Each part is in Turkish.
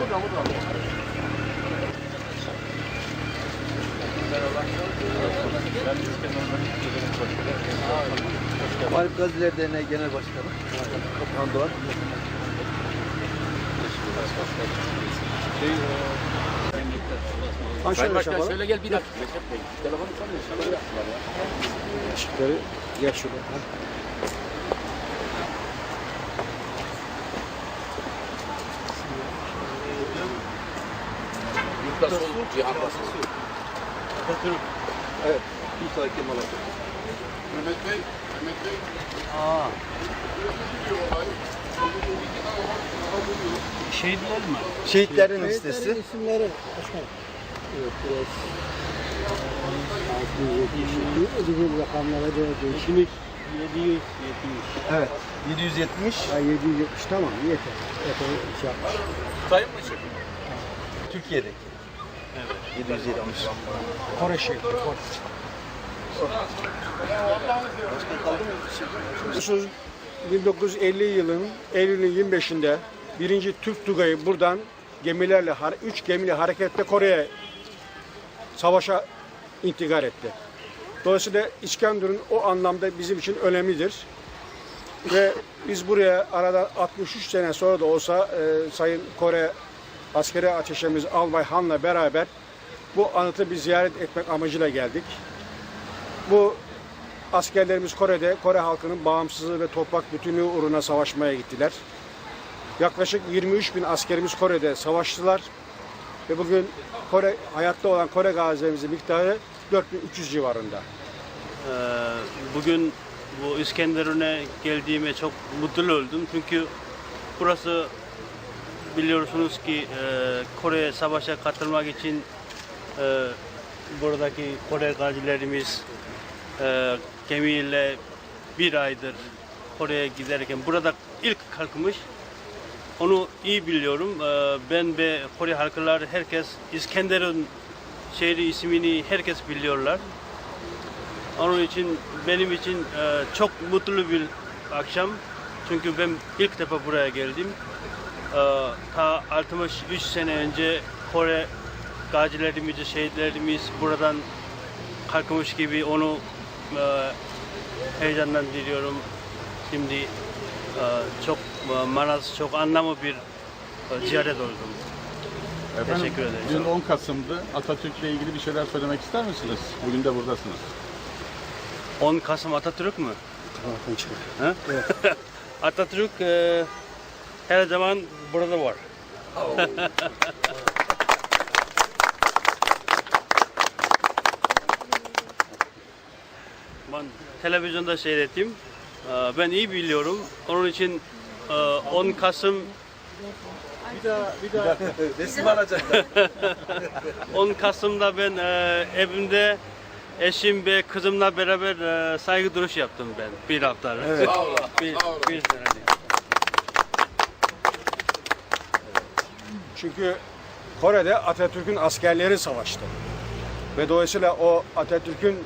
burada burada. Muhalif Gaziler Derneği Genel Başkanı Okan Doğan. Sayın Başkan şöyle gel bir dakika. Telefonu çalmıyor. Şöyle yaptılar ya. Işıkları gel şurada. Yurtta sol Cihan Basın. Evet. Musa Kemal Atatürk. Mehmet Bey, Mehmet Bey. Şehitler mi? Şehitlerin listesi. isimleri başkanım. Evet, biraz 670 bizim rakamlara göre değişik. 770. Evet. 770. Ha, 770 tamam yeter. Yeter şey yapmış. Sayın mı çık? Türkiye'deki. Evet. 770. Kore şehri. Kore. Biliyorsunuz 1950 yılın Eylül'ün 25'inde birinci Türk Tugayı buradan gemilerle, üç gemiyle hareketle Kore'ye savaşa intikal etti. Dolayısıyla İskenderun o anlamda bizim için önemlidir. Ve biz buraya arada 63 sene sonra da olsa e, Sayın Kore askeri ateşimiz Albay Han'la beraber bu anıtı bir ziyaret etmek amacıyla geldik. Bu askerlerimiz Kore'de Kore halkının bağımsızlığı ve toprak bütünlüğü uğruna savaşmaya gittiler. Yaklaşık 23 bin askerimiz Kore'de savaştılar. Ve bugün Kore hayatta olan Kore gazilerimizin miktarı 4300 civarında. Ee, bugün bu İskenderun'a geldiğime çok mutlu oldum. Çünkü burası biliyorsunuz ki e, Kore savaşa katılmak için e, buradaki Kore gazilerimiz e, gemiyle bir aydır Kore'ye giderken burada ilk kalkmış. Onu iyi biliyorum. Ee, Ben ve Kore halklar herkes İskenderun şehri ismini herkes biliyorlar. Onun için benim için e, çok mutlu bir akşam. Çünkü ben ilk defa buraya geldim. Ee, Ta 63 sene önce Kore gazilerimiz, şehitlerimiz buradan kalkmış gibi onu e, heyecandan diliyorum. Şimdi e, çok e, manas, çok anlamlı bir e, ziyaret oldum. Efendim, Teşekkür ederim. Dün 10 Kasım'dı. Atatürk'le ilgili bir şeyler söylemek ister misiniz? Bugün de buradasınız. 10 Kasım Atatürk mü? Ha? Atatürk e, her zaman burada var. ben televizyonda seyrettim. E, Ben iyi biliyorum. Onun için e, 10 Kasım Resim alacaklar. 10 Kasım'da ben e, evimde eşim ve kızımla beraber e, saygı duruşu yaptım ben bir hafta. Evet. Sağ olun. bir, Sağ olun. bir sene. Çünkü Kore'de Atatürk'ün askerleri savaştı. Ve dolayısıyla o Atatürk'ün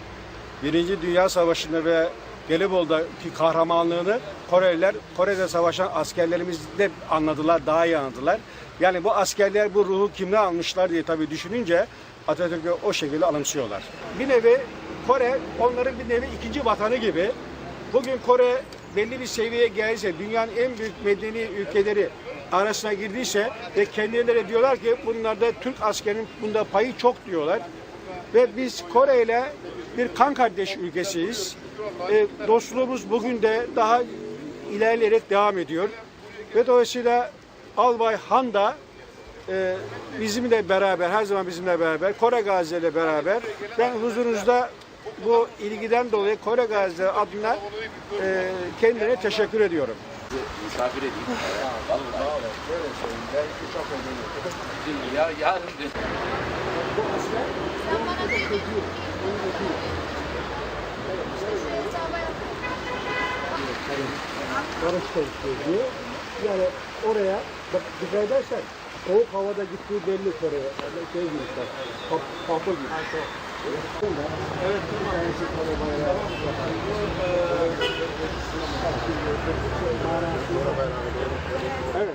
Birinci Dünya Savaşı'nda ve Gelibolu'daki kahramanlığını Koreliler, Kore'de savaşan askerlerimiz de anladılar, daha iyi anladılar. Yani bu askerler bu ruhu kimden almışlar diye tabii düşününce Atatürk'ü o şekilde anımsıyorlar. Bir nevi Kore onların bir nevi ikinci vatanı gibi. Bugün Kore belli bir seviyeye gelirse, dünyanın en büyük medeni ülkeleri arasına girdiyse ve kendileri diyorlar ki bunlarda Türk askerinin bunda payı çok diyorlar. Ve biz Kore ile bir kan kardeş ülkesiyiz. E, dostluğumuz bugün de daha ilerleyerek devam ediyor. Ve dolayısıyla Albay Han da e, bizimle beraber, her zaman bizimle beraber, Kore gazileri beraber ben huzurunuzda bu ilgiden dolayı Kore gazileri adına e, kendine teşekkür ediyorum. Misafir edeyim. Vallahi. Şimdi ya yarın Sen bana dedin. barış çalışıyor diyor. Yani oraya bak dikkat edersen soğuk havada gittiği belli Kore'ye. Yani şey gibi kapı gibi. Evet. Bir tanesi Kore bayrağı. Evet.